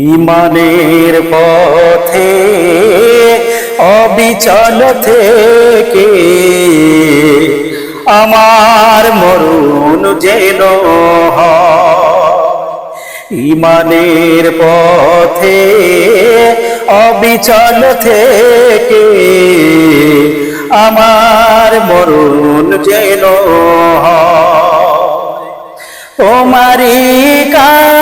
ইমানের পথে অবিচল থেকে আমার মরুন যেন ইমানের পথে অবিচল থেকে আমার মরুন যেন। তোমারই কাছে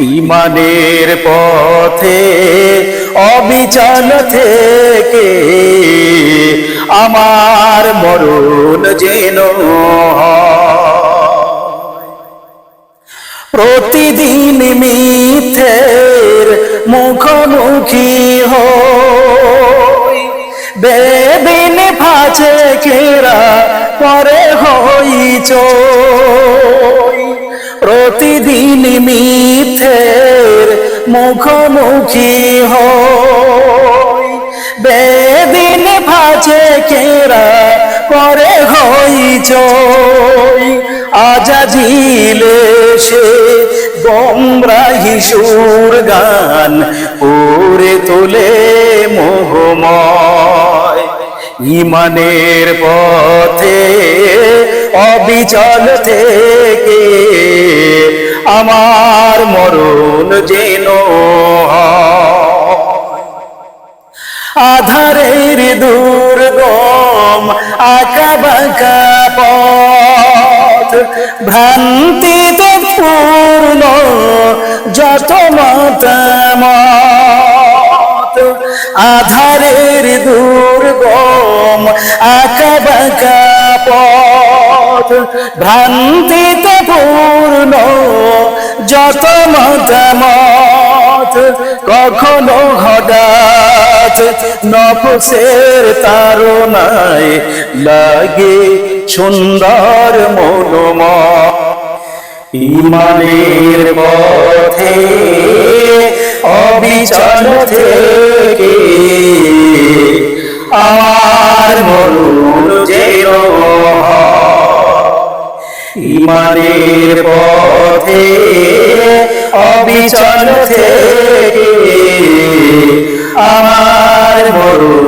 ইমানের পথে, অবিচল থেকে আমার মরণ যেন প্রতিদিন মিথ্যের মুখোমুখি হই, বেদিন ফাছে কেরা পরে হই চই। প্রতিদিন মিথ্যের মুখোমুখি হই। বেদিন ফাছে কেরা পরে হই চই। আজাজিলে সে গমরাহি সুর গান ওরে তোলে মোহময়। ইমানের পথে অবিচল থেকে আমার মরণ যেন। আধারের দুর্গম আঁকা বাঁকা পথ ভ্রান্তিতে পূর্ণ যত মতামত আধারের দুর্গম আঁকা বাঁকা পথ ভ্রান্তিতে পূর্ণ, যত মতামত কখনো হঠাৎ নফসের তারনায় লাগে সুন্দর মনোম ইমানের পথে অবিচল থেকে আমার মরুন যে হয়। ইমানের পথে অবিচল থেকে আমার মরুন